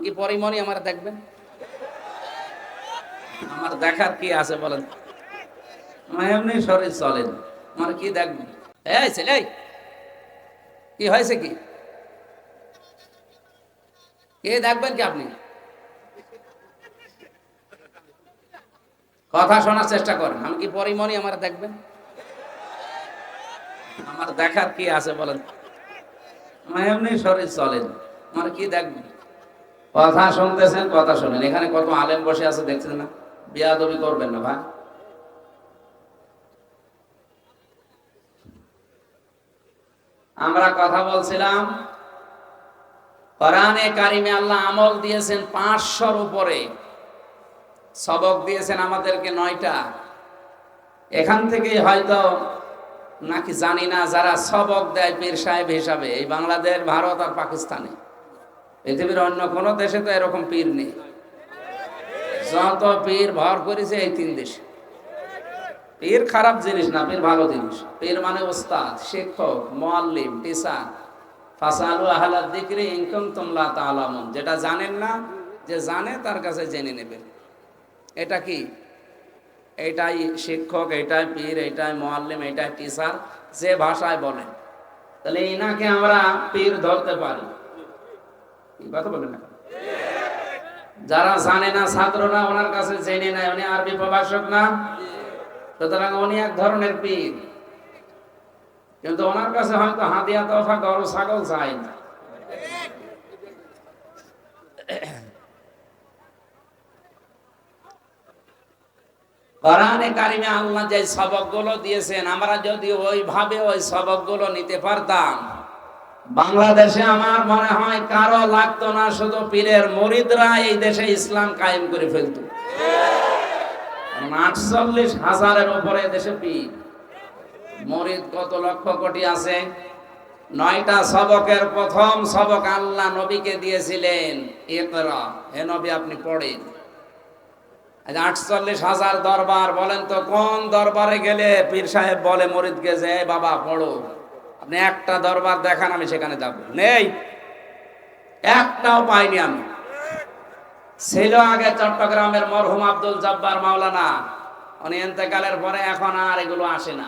কি পরিমণি আমার দেখবেন? আমার দেখার কি আছে বলেন? এমনি শরীর চলেন আমার কি দেখবেন ছেলে কি হয়েছে কি? কে দেখবেন কি আপনি? কথা শোনার চেষ্টা করেন। আমি কি পরিমণি আমার দেখবেন? আমার দেখার কি আছে বলেন? এমনি শরীর চলেন আমার কি দেখবেন কথা শুনতেছেন, কথা শোনেন। এখানে কত আলেম বসে আছে দেখছেন না? বিয়াদবি করবেন না, ভাই। আমরা কথা বলছিলাম, কোরআনে কারিমে আল্লাহ আমল দিয়েছেন পাঁচশোর উপরে। সবক দিয়েছেন আমাদেরকে নয়টা। এখান থেকে হয়তো নাকি জানি না যারা সবক দেয় পীর সাহেব হিসাবে, এই বাংলাদেশ, ভারত আর পাকিস্তানে। পৃথিবীর অন্য কোনো দেশে তো এরকম পীর নেই। যত পীর ভর করেছে এই তিন দেশে। পীর খারাপ জিনিস না, পীর ভালো জিনিস। পীর মানে ওস্তাদ, শিক্ষক মোয়াল্লিম টিচার। ফাসালু আহলাদ দিকরি ইনকাম তোমলা তালামুন যেটা জানেন না, যে জানে তার কাছে জেনে নেবেন এটা কি? এইটাই শিক্ষক এইটাই পীর এইটাই মোয়াল্লিম এইটাই টিচার, যে ভাষায় বলেন তাহলে ইনাকে আমরা পীর ধরতে পারি। কথা বলেন না যারা জানে না ছাত্ররা ওনার কাছে জেনে নেয়। উনি আরবি প্রভাষক না। সুতরাং উনি এক ধরনের পীর। কিন্তু ওনার কাছে হয়তো হাদিয়া তফা গরু, ছাগল চাই না। কোরআনে কারিমে আল্লাহ যে সবকগুলো দিয়েছেন, আমরা যদি ওইভাবে ওই সবকগুলো নিতে পারতাম বাংলাদেশে আমার মনে হয় কারও লাগতো না, শুধু পীরের মরিদরা এই দেশে ইসলাম কায়েম করে ফেলতো। আটচল্লিশ হাজারের উপরে দেশে পীর। মরিদ কত লক্ষ কোটি আছে? নয়টা সবকের প্রথম সবক আল্লাহ নবীকে দিয়েছিলেন। ইকরা, হে নবী আপনি পড়েন। আটচল্লিশ হাজার দরবার, বলেন তো কোন দরবারে গেলে পীর সাহেব বলে মরিদকে যে, বাবা, পড়ো। একটা দরবার দেখান, আমি সেখানে যাব। নেই। একটাও পাইনি আমি। ছিল আগে চট্টগ্রামের মরহুম আব্দুল জব্বার মাওলানা। উনি এতেকালের পরে এখন আর এগুলো আসে না।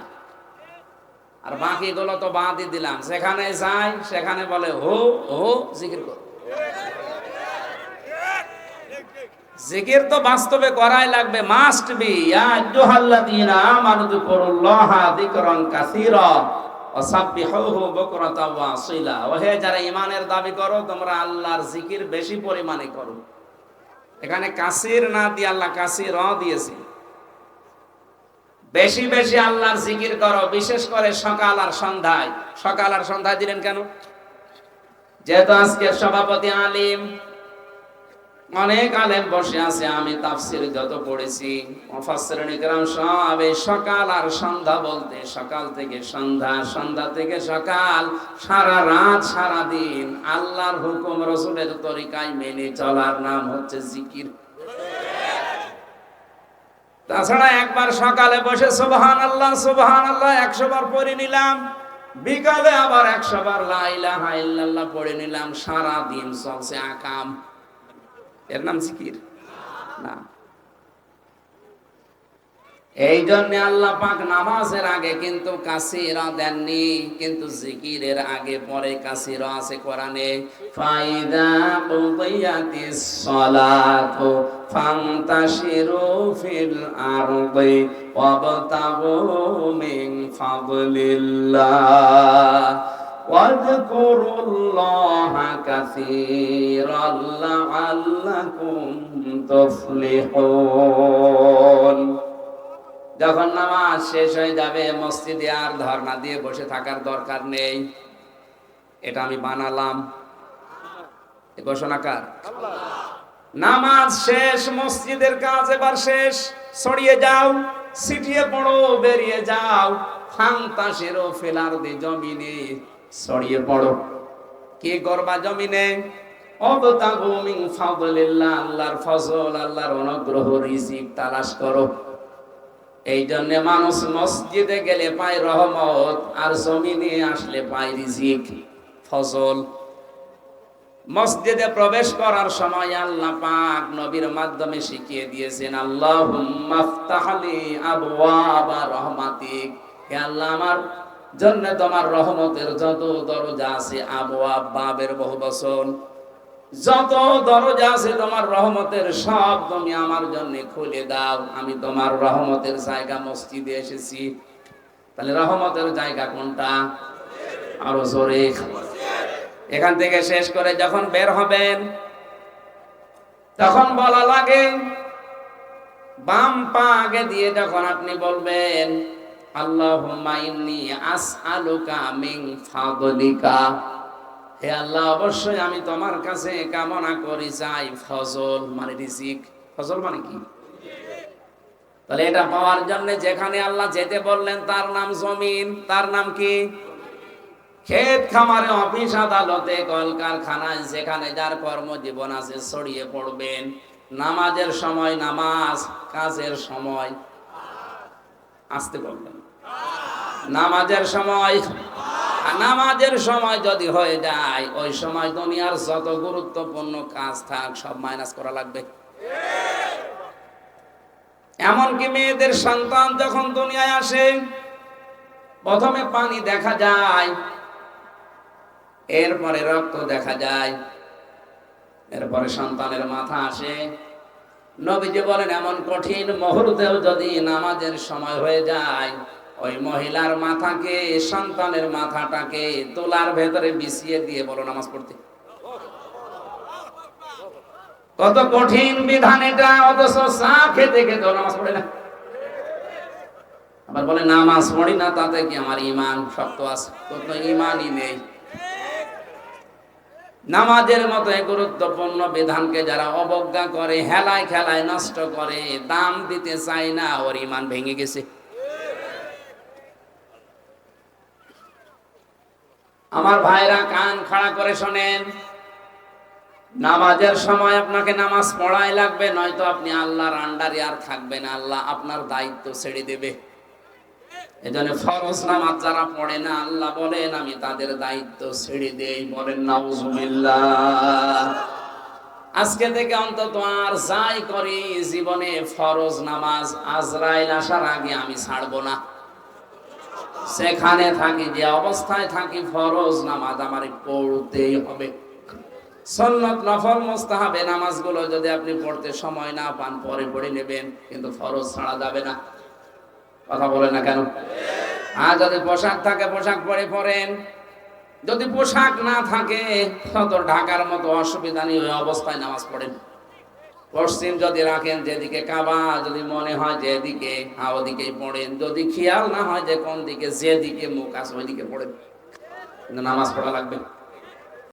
আর বাকিগুলো তো বাদই দিলাম। সেখানে যাই, সেখানে বলে, হো হো, জিকির কর। জিকির তো বাস্তবে করাই লাগবে। মাস্ট বি, ইয়া আইয়ুহাল্লাযীনা আমানু যিকুরুল্লাহা যিকরান কাসীরা। ওয়া সাব্বিহুহু বুকরাতাও ওয়া আসীলা। ও হে যারা ঈমানের দাবি করো, তোমরা আল্লাহর জিকির বেশি পরিমাণে করো। এখানে কাসির না দিয়ে আল্লাহ কাসির দিয়েছে। বেশি বেশি আল্লাহর জিকির করো, বিশেষ করে সকাল আর সন্ধ্যায়। সকাল আর সন্ধ্যায় দিলেন কেন? যেহেতু আজকের সভাপতি আলিম অনেক আলেম বসে আছে, আমি তাফসির যত পড়েছি। সব সকাল আর সন্ধ্যা বলতে, সকাল থেকে সন্ধ্যা সন্ধ্যা থেকে সকাল, সারা রাত, সারা দিন আল্লাহর হুকুম, রসুলের তরিকায় মেনে চলার নাম হচ্ছে জিকির। তাছাড়া একবার সকালে বসে সুবহান আল্লাহ সুবহান আল্লাহ একশো বার পড়ে নিলাম, বিকালে আবার একশো বার লাইলা হাইল্লাহ পড়ে নিলাম, সারা দিন চলছে আকাম। এর নাম জিকির? না। এই জন্য আল্লাহ পাক নামাজের আগে কিন্তু কাসিরা দেননি, কিন্তু জিকিরের আগে পরে কাসিরা আছে কোরআনে। ফাইদা কুদিয়াতিস সালাতু ফান্তাশিরু ফিল আরদি ওয়াবতাগু মিন ফাদলিল্লাহ। واذكروا الله كثيرا لعلكم تفلحون যখন নামাজ শেষ হয়ে যাবে মসজিদে আর ধর্ণা দিয়ে বসে থাকার দরকার নেই এটা আমি বানালাম এ ঘোষণাকার নামাজ শেষ মসজিদের কাজ এবার শেষ ছড়িয়ে যাও ছিটিয়ে পড়ো বেরিয়ে যাও ফান্তাসেরও ফেলার দি জমিনে ছড়িয়ে পড়ো। কি করবা জমিনে? মিন আল্লাহর ফজল, আল্লাহর অনুগ্রহ, রিজিক তালাশ করো। এই জন্য মানুষ মসজিদে গেলে পায় রহমত, আর জমিনে আসলে পায় রিজিক, ফজল। মসজিদে প্রবেশ করার সময় আল্লাহ পাক নবীর মাধ্যমে শিখিয়ে দিয়েছেন আল্লাহ আবওয়াবা রহমাতিক। আল্লাহ আমার জন্য তোমার রহমতের যত দরজা আছে আবওয়াব, বাবের বহু বচন যত দরজা আছে তোমার রহমতের সব তুমি আমার জন্য খুলে দাও। আমি তোমার রহমতের জায়গা মসজিদে এসেছি। তাহলে রহমতের জায়গা কোনটা? আরও জোরে। এখান থেকে শেষ করে যখন বের হবেন, তখন বলা লাগে, বাম পা আগে দিয়ে যখন আপনি বলবেন আল্লাহুম্মা ইন্নী আসআলুকা মিন ফাদলিকা। হে আল্লাহ, অবশ্যই আমি তোমার কাছে কামনা করি চাই ফজল মানে রিজিক। ফজল মানে কি? তাহলে এটা পাওয়ার জন্য যেখানে আল্লাহ যেতে বললেন, তার নাম জমিন। তার নাম কি? ক্ষেত খামারে, অফিস আদালতে, কলকারখানায়, যেখানে যার কর্মজীবন আছে, ছড়িয়ে পড়বেন। নামাজের সময় নামাজ, কাজের সময় আসতে বলবেন। নামাজের সময়। নামাজের সময় যদি হয়ে যায়, ওই সময় দুনিয়ার যত গুরুত্বপূর্ণ কাজ থাক, সব মাইনাস করা লাগবে। এমনকি মেয়েদের সন্তান যখন দুনিয়ায় আসে, প্রথমে পানি দেখা যায়, এরপরে রক্ত দেখা যায়, এরপরে সন্তানের মাথা আসে। নবীজি বলেন, এমন কঠিন মুহূর্তেও যদি নামাজের সময় হয়ে যায় ওই মহিলার মাথাকে, সন্তানের মাথাটাকে তোলার ভেতরে বিছিয়ে দিয়ে বলো নামাজ পড়তে। কত কঠিন বিধান এটা, অথচ চা খেতে খেতে নামাজ পড়ে না। আবার বলে, নামাজ পড়ি না, তাতে কি আমার ইমান শক্ত আছে? তোর তো ইমানই নেই। নামাজের মতো গুরুত্বপূর্ণ বিধানকে যারা অবজ্ঞা করে, হেলায় খেলায় নষ্ট করে, দাম দিতে চায় না, ওর ইমান ভেঙে গেছে। আমার ভাইরা কান খাড়া করে শোনেন, নামাজের সময় আপনাকে নামাজ পড়াই লাগবে, নয়তো আপনি আল্লাহর আন্ডারে আর থাকবেন, আল্লাহ আপনার দায়িত্ব ছেড়ে দেবে। এজন্য ফরজ নামাজ যারা পড়ে না, আল্লাহ বলেন, আমি তাদের দায়িত্ব ছেড়ে দেই। বলেন, নাউজুবিল্লাহ। আজকে থেকে অন্তত আর যাই করি, জীবনে ফরজ নামাজ আজরাইল আসার আগে আমি ছাড়বো না। সেখানে থাকি, যে অবস্থায় থাকি, ফরজ নামাজ আমার পড়তেই হবে। সন্নত নফল মোস্তাহাবে নামাজগুলো যদি আপনি পড়তে সময় না পান, পরে পড়ে নেবেন, কিন্তু ফরজ ছাড়া যাবে না। কথা বলে না কেন? আর যদি পোশাক থাকে, পোশাক পরে পরেন। যদি পোশাক না থাকে তত ঢাকার মতো অসুবিধা নেই, ওই অবস্থায় নামাজ পড়েন। পশ্চিম যদি রাখেন যেদিকে কাবা, যদি মনে হয় যেদিকে হা, ওদিকেই পড়েন। যদি খেয়াল না হয় যে কোন দিকে, যেদিকে মুখ আছে ওইদিকে পড়েন। নামাজ পড়া লাগবে